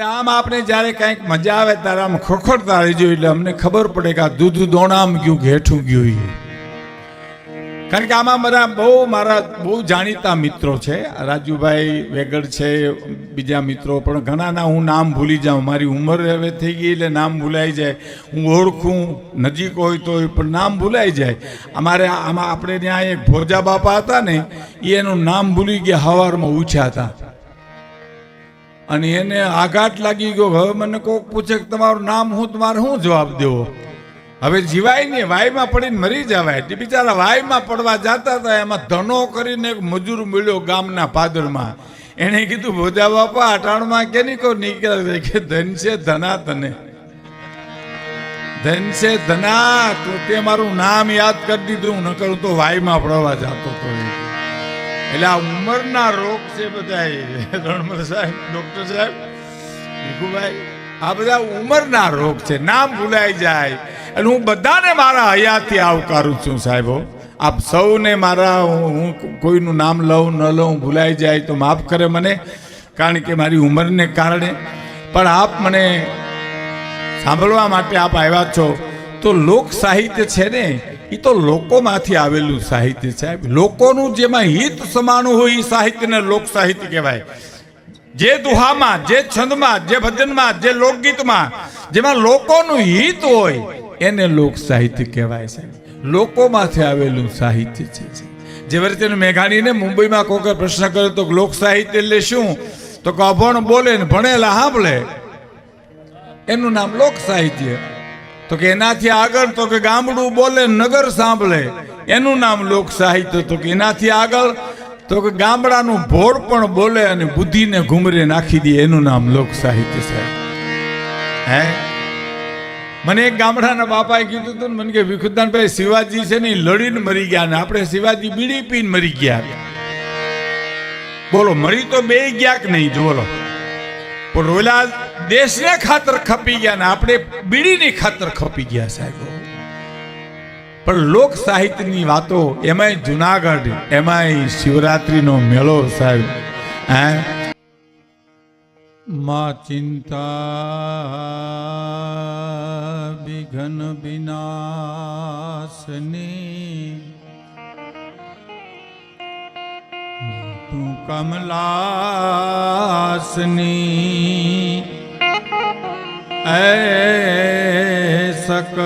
હવે આમ આપણે જ્યારે કંઈક મજા આવે ત્યારે આમ ખોખડતા રહેજો એટલે અમને ખબર પડે કે આ દૂધ દોણામ ગયું, ઘેઠું ગયું. કારણ કે આમાં મારા બહુ મારા બહુ જાણીતા મિત્રો છે. રાજુભાઈ વેગડ છે, બીજા મિત્રો પણ ઘણાના હું નામ ભૂલી જાઉં. મારી ઉંમર હવે થઈ ગઈ એટલે નામ ભૂલાઈ જાય. હું ઓળખું, નજીક હોય તો પણ નામ ભૂલાઈ જાય. અમારે આમાં આપણે ત્યાં એક ભોજા બાપા હતા ને એનું નામ ભૂલી ગયા, હવારમાં ઉછ્યા હતા. અને એને આઘાત લાગી ગયો. હવે મને કોક પૂછે કે તમારું નામ હું, તમારે શું જવાબ દેવો? હવે જીવાય નહીં, વાયમાં પડીને મરી જવાય. તે બિચારા વાયમાં પડવા જતા હતા, એમાં ધનો કરીને એક મજૂર મળ્યો ગામના પાદરમાં. એણે કીધું, ભોજા બાપા, અટાણમાં કે નહીં કહો નીકળે કે ધન છે ધના તને ધન છે ધના તું મારું નામ યાદ કરી દીધું, નકર તો વાયમાં પડવા જતો હતો. એટલે આ ઉંમરના રોગ છે બધા રણમલ સાહેબ, ડોક્ટર સાહેબ, ભીખુભાઈ, આ બધા ઉંમરના રોગ છે. નામ ભૂલાઈ જાય. અને હું બધાને મારા હયાતથી આવકારું છું સાહેબો આપ સૌને મારા, હું કોઈનું નામ લઉં, ન લઉં, ભૂલાઈ જાય તો માફ કરે મને, કારણ કે મારી ઉંમરને કારણે. પણ આપ મને સાંભળવા માટે આપ આવ્યા છો. તો લોક સાહિત્ય છે ને એ તો લોકોમાંથી આવેલું સાહિત્ય સાહેબ લોકોનું જેમાં હિત સમાનું હોય એ સાહિત્યને લોક સાહિત્ય કહેવાય. જે દુહામાં, જે છંદમાં, જે ભજનમાં, જે લોકગીતમાં, જેમાં લોકોનું હિત હોય, એને લોક સાહિત્ય કહેવાય છે. લોકોમાંથી આવેલું સાહિત્ય છે જે રીતે મેઘાણીને મુંબઈમાં કોઈ પ્રશ્ન કર્યો તો લોક સાહિત્ય એટલે શું? તો કે અભણ બોલે ને ભણેલા સાંભળે એનું નામ લોક સાહિત્ય તો કે એનાથી આગળ તો કે ગામડું બોલે, નગર સાંભળે. એનું નામ લોક સાહિત્ય તો કે એનાથી આગળ તો કે ગામડાનું ભોળ પણ બોલે અને બુદ્ધિને ઘુમરે નાખી દે, એનું નામ લોક સાહિત્ય સાહેબ હે? મને એક ગામડાના બાપાએ કીધું હતું મને કે વિખુદાનભાઈ શિવાજી છે ને લડીને મરી ગયા ને આપણે શિવાજી બીડી પીને મરી ગયા. બોલો, મરી તો બે ગયા કે નહીં? બોલો. પણ રોયલા દેશને ખાતર ખપી ગયા ને આપણે બીડીની ખાતર ખપી ગયા સાહેબ. પણ લોક સાહિત્યની વાતો એમાંય જુનાગઢ, એમાંય શિવરાત્રીનો મેળો સાહેબ. હે? માં ચિંતા વિઘન વિનાશની તું કમલાસની એ સક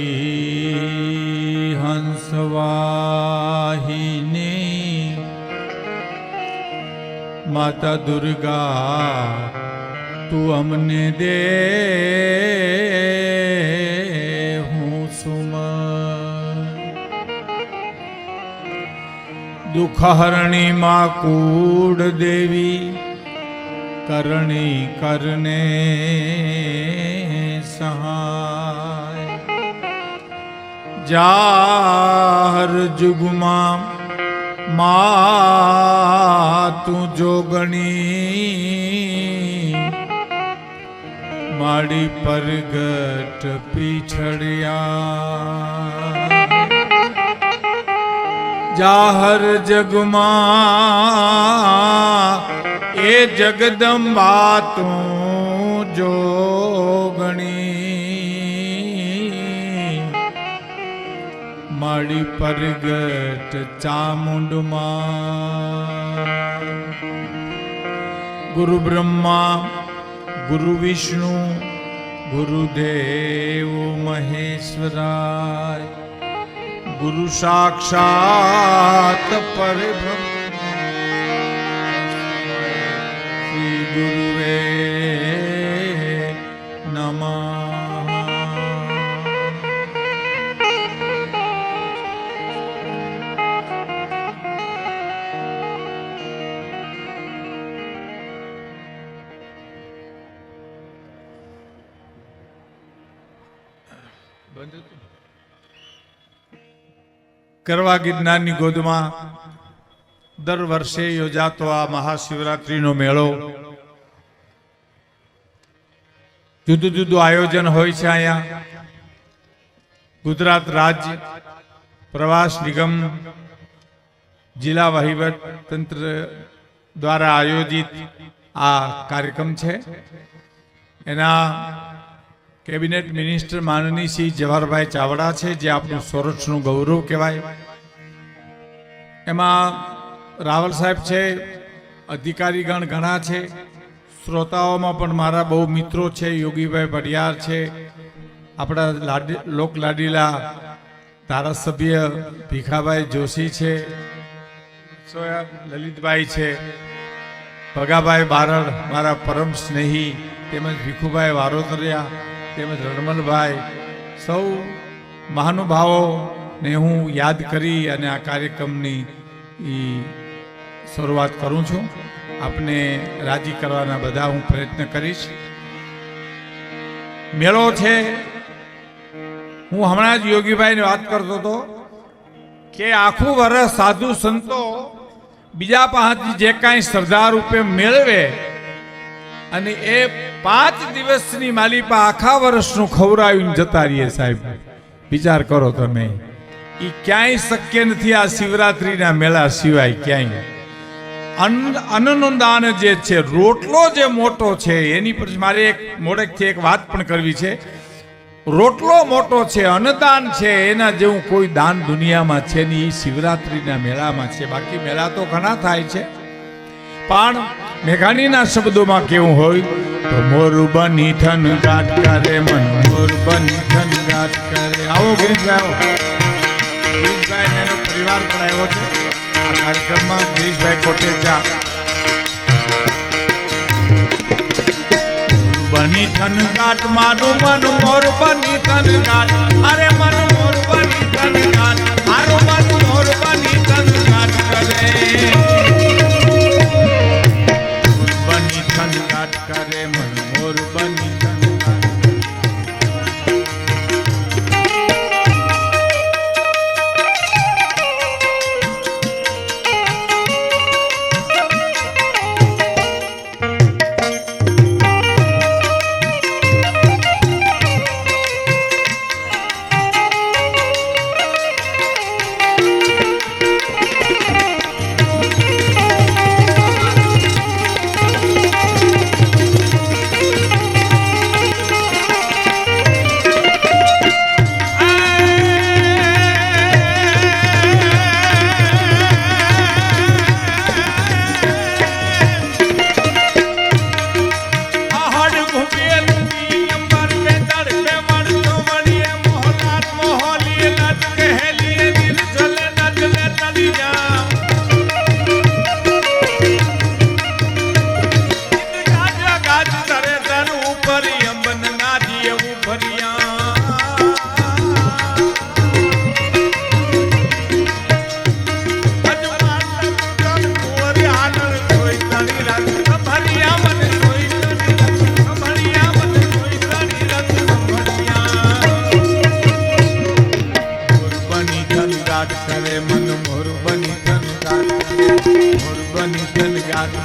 વિષહથી હંસવાહિની માતા દુર્ગા તું અમને દે દુઃખહરણી માં કૂડ દેવી કરણી કરને સહાય. જાહર જુગમાં મા તું જોગણી માડી પરગટ પીછડ્યા. જાહર જગમાં, એ જગદંબા તું જોગણી માડી પરગટ ચામુંડમાં, ગુરુ બ્રહ્મા, ગુરુ વિષ્ણુ ગુરુદેવ મહેશ્વરાય. ગુરુ સાક્ષાત પરબ્રહ્મ. શ્રી ગુરુવે નમઃ. કરવા ગિરનારની ગોદમાં દર વર્ષે યોજાતો આ મહાશિવરાત્રિનો મેળો. જુદું જુદું આયોજન હોય છે અહીંયા. ગુજરાત રાજ્ય પ્રવાસ નિગમ જિલ્લા વહીવટ તંત્ર દ્વારા આયોજિત આ કાર્યક્રમ છે. એના કેબિનેટ મિનિસ્ટર માનની શ્રી જવાહરભાઈ ચાવડા છે, જે આપણું સૌરાષ્ટ્રનું ગૌરવ કહેવાય. એમાં રાવલ સાહેબ છે, અધિકારીગણ ઘણા છે, શ્રોતાઓમાં પણ મારા બહુ મિત્રો છે, યોગીભાઈ પડિયાર છે, આપણા લાડી, લોક લાડીલા ધારાસભ્ય ભીખાભાઈ જોશી છે લલિતભાઈ છે, ભગાભાઈ બારડ, મારા પરમ સ્નેહી તેમજ ભીખુભાઈ વારોતરિયા તેમજ રણમલભાઈ સૌ મહાનુભાવોને હું યાદ કરી અને આ કાર્યક્રમની શરૂઆત કરું છું. આપને રાજી કરવાના બધા હું પ્રયત્ન કરીશ. મેળો છે. હું હમણાં જ યોગીભાઈને વાત કરતો હતો કે આખું વર્ષ સાધુ સંતો બીજા પાસેથી જે કાંઈ શ્રદ્ધા રૂપે મેળવે અને એ પાંચ દિવસની માલિપા આખા વર્ષનું ખવડાવીને જતા રહીએ સાહેબ. વિચાર કરો તમે. એ ક્યાંય શક્ય નથી આ શિવરાત્રીના મેળા સિવાય ક્યાંય. અન્ન અન્નનું દાન જે છે, રોટલો જે મોટો છે, એની પર મારે એક મોડેકથી એક વાત પણ કરવી છે. રોટલો મોટો છે, અન્નદાન છે, એના જેવું કોઈ દાન દુનિયામાં છે નહીં, શિવરાત્રીના મેળામાં છે. બાકી મેળા તો ઘણા થાય છે. પણ મેઘાણીના શબ્દોમાં કેવું હોય? તો મોર બની થન ગાટ કરે, મન મોર બની થન ગાટ કરે. આવો ગિરીશભાઈ આવો ગિરીશભાઈ એનો પરિવાર પણ આવ્યો છે. આ કાર્યક્રમમાં ગિરીશભાઈ કોટેચા બની થન ગાટ મારું મન મોર બની થન ગાટ અરે મન મોર બની થન ગાટ મારું મન મોર બની થન ગાટ કરે.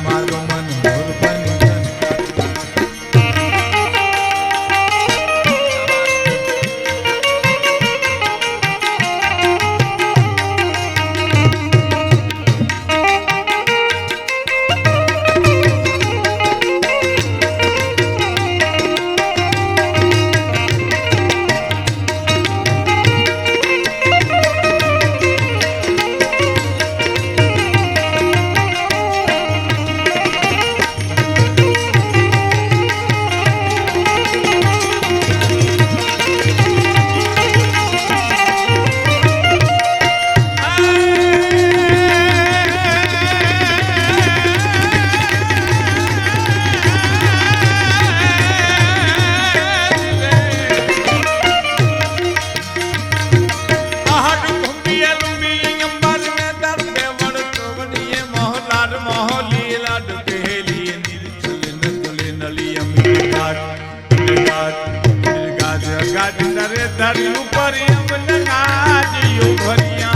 મારો મન અમન નાજ યુ ભરી